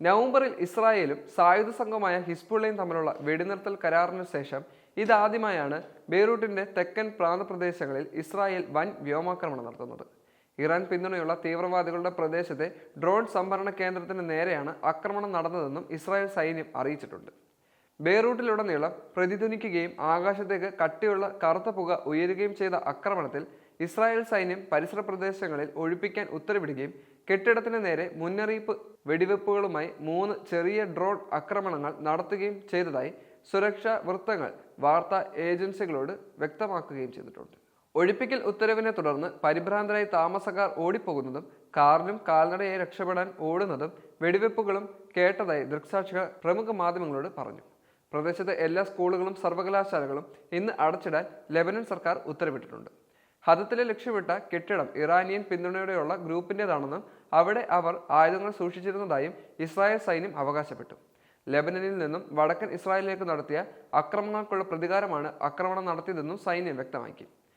നവംബറിൽ ഇസ്രായേലും സായുധ സംഘമായ ഹിസ്ബുള്ളയും തമ്മിലുള്ള വെടിനിർത്തൽ കരാറിനു ശേഷം ഇതാദ്യമായാണ് ബെയ്റൂട്ടിന്റെ തെക്കൻ പ്രാന്തപ്രദേശങ്ങളിൽ ഇസ്രായേൽ വൻ വ്യോമാക്രമണം നടത്തുന്നത്. ഇറാൻ പിന്തുണയുള്ള തീവ്രവാദികളുടെ പ്രദേശത്തെ ഡ്രോൺ സംഭരണ കേന്ദ്രത്തിന് നേരെയാണ് ആക്രമണം നടന്നതെന്നും ഇസ്രായേൽ സൈന്യം അറിയിച്ചിട്ടുണ്ട്. ബെയ്റൂട്ടിലുടനീളം പ്രതിധ്വനിക്കുകയും ആകാശത്തേക്ക് കട്ടിയുള്ള കറുത്ത പുക ഉയരുകയും ചെയ്ത ആക്രമണത്തിൽ ഇസ്രായേൽ സൈന്യം പരിസര പ്രദേശങ്ങളിൽ ഒഴിപ്പിക്കാൻ ഉത്തരവിടുകയും കെട്ടിടത്തിന് നേരെ മുന്നറിയിപ്പ് വെടിവെപ്പുകളുമായി മൂന്ന് ചെറിയ ഡ്രോൺ ആക്രമണങ്ങൾ നടത്തുകയും ചെയ്തതായി സുരക്ഷാ വൃത്തങ്ങൾ വാർത്താ ഏജൻസികളോട് വ്യക്തമാക്കുകയും ചെയ്തിട്ടുണ്ട്. ഒഴിപ്പിക്കൽ ഉത്തരവിനെ തുടർന്ന് പരിഭ്രാന്തരായി താമസക്കാർ ഓടിപ്പോകുന്നതും കാറിലും കാൽനടയെ രക്ഷപ്പെടാൻ ഓടുന്നതും വെടിവെപ്പുകളും കേട്ടതായി ദൃക്സാക്ഷികൾ പ്രമുഖ മാധ്യമങ്ങളോട് പറഞ്ഞു. പ്രദേശത്തെ എല്ലാ സ്കൂളുകളും സർവകലാശാലകളും ഇന്ന് അടച്ചിടാൻ ലെബനൻ സർക്കാർ ഉത്തരവിട്ടിട്ടുണ്ട്. ഹദത്തിലെ ലക്ഷ്യമിട്ട കെട്ടിടം ഇറാനിയൻ പിന്തുണയോടെയുള്ള ഗ്രൂപ്പിന്റെതാണെന്നും അവിടെ അവർ ആയുധങ്ങൾ സൂക്ഷിച്ചിരുന്നതായും ഇസ്രായേൽ സൈന്യം അവകാശപ്പെട്ടു. ലെബനനിൽ നിന്നും വടക്കൻ ഇസ്രായേലിലേക്ക് നടത്തിയ ആക്രമണങ്ങൾക്കുള്ള പ്രതികാരമാണ് ആക്രമണം നടത്തിയതെന്നും സൈന്യം വ്യക്തമാക്കി.